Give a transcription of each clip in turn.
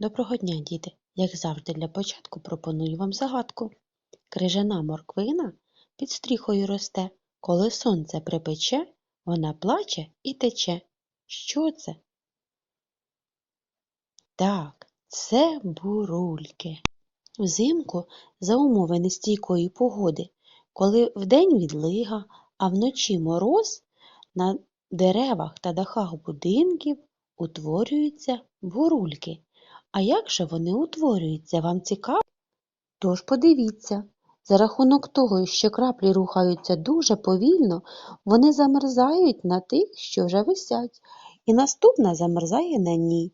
Доброго дня, діти! Як завжди, для початку пропоную вам загадку. Крижана морквина під стріхою росте, коли сонце припече, вона плаче і тече. Що це? Так, це бурульки. Взимку за умови нестійкої погоди, коли вдень відлига, а вночі мороз, на деревах та дахах будинків утворюються бурульки. А як же вони утворюються, вам цікаво? Тож подивіться, за рахунок того, що краплі рухаються дуже повільно, вони замерзають на тих, що вже висять, і наступна замерзає на ній.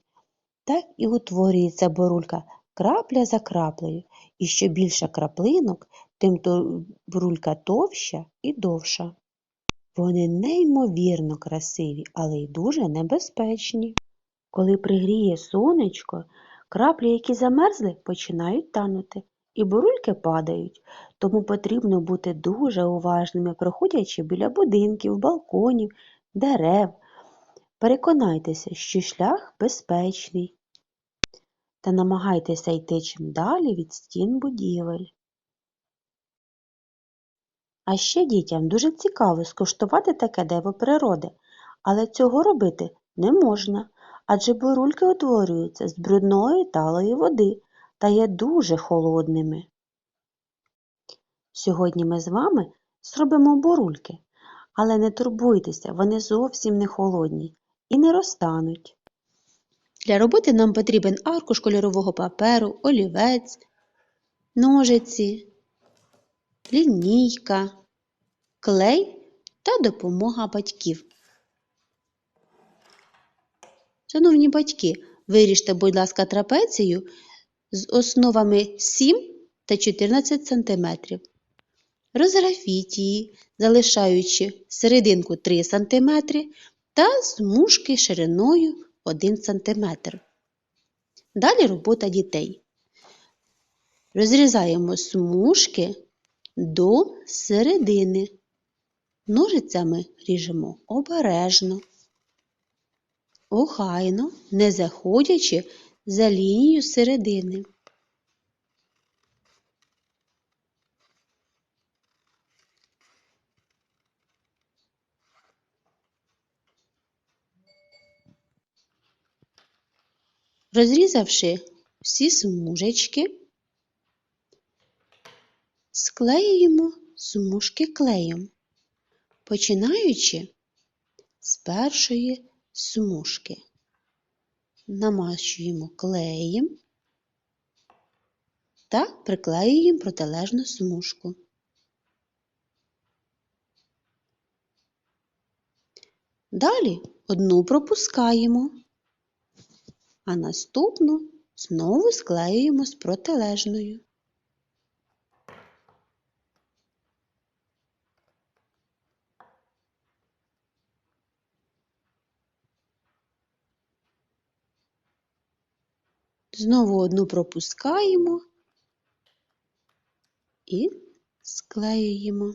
Так і утворюється бурулька крапля за краплею, і що більше краплинок, тим то бурулька товща і довша. Вони неймовірно красиві, але й дуже небезпечні. Коли пригріє сонечко, краплі, які замерзли, починають танути, і бурульки падають, тому потрібно бути дуже уважними, проходячи біля будинків, балконів, дерев. Переконайтеся, що шлях безпечний, та намагайтеся йти чим далі від стін будівель. А ще дітям дуже цікаво скуштувати таке диво природи, але цього робити не можна, адже бурульки утворюються з брудної талої води та є дуже холодними. Сьогодні ми з вами зробимо бурульки, але не турбуйтеся, вони зовсім не холодні і не розтануть. Для роботи нам потрібен аркуш кольорового паперу, олівець, ножиці, лінійка, клей та допомога батьків. Шановні батьки, виріжте, будь ласка, трапецію з основами 7 та 14 см. Розграфіть її, залишаючи серединку 3 см та смужки шириною 1 см. Далі робота дітей. Розрізаємо смужки до середини. Ножицями ріжемо обережно, охайно, не заходячи за лінію середини. Розрізавши всі смужечки, склеюємо смужки клеєм, починаючи з першої смужки. Намащуємо клеєм та приклеюємо протилежну смужку. Далі одну пропускаємо, а наступну знову склеюємо з протилежною. Знову одну пропускаємо і склеюємо.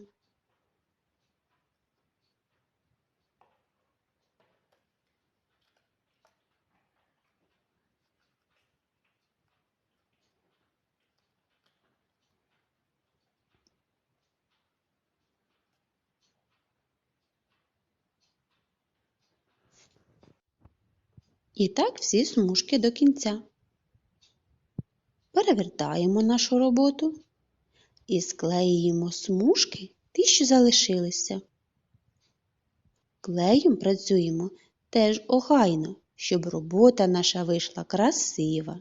І так всі смужки до кінця. Перевертаємо нашу роботу і склеїмо смужки ті, що залишилися. Клеєм працюємо теж огайно, щоб робота наша вийшла красива.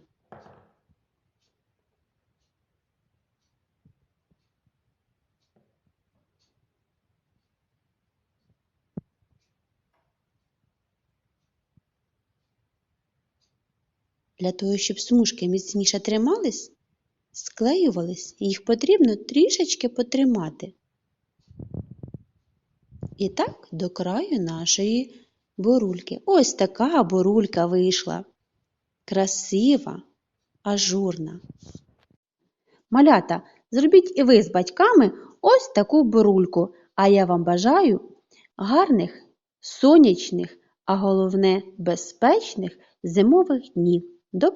Для того, щоб смужки міцніше тримались, склеювались, їх потрібно трішечки потримати. І так до краю нашої бурульки. Ось така бурулька вийшла. Красива, ажурна. Малята, зробіть і ви з батьками ось таку бурульку, а я вам бажаю гарних, сонячних, а головне безпечних зимових днів. До!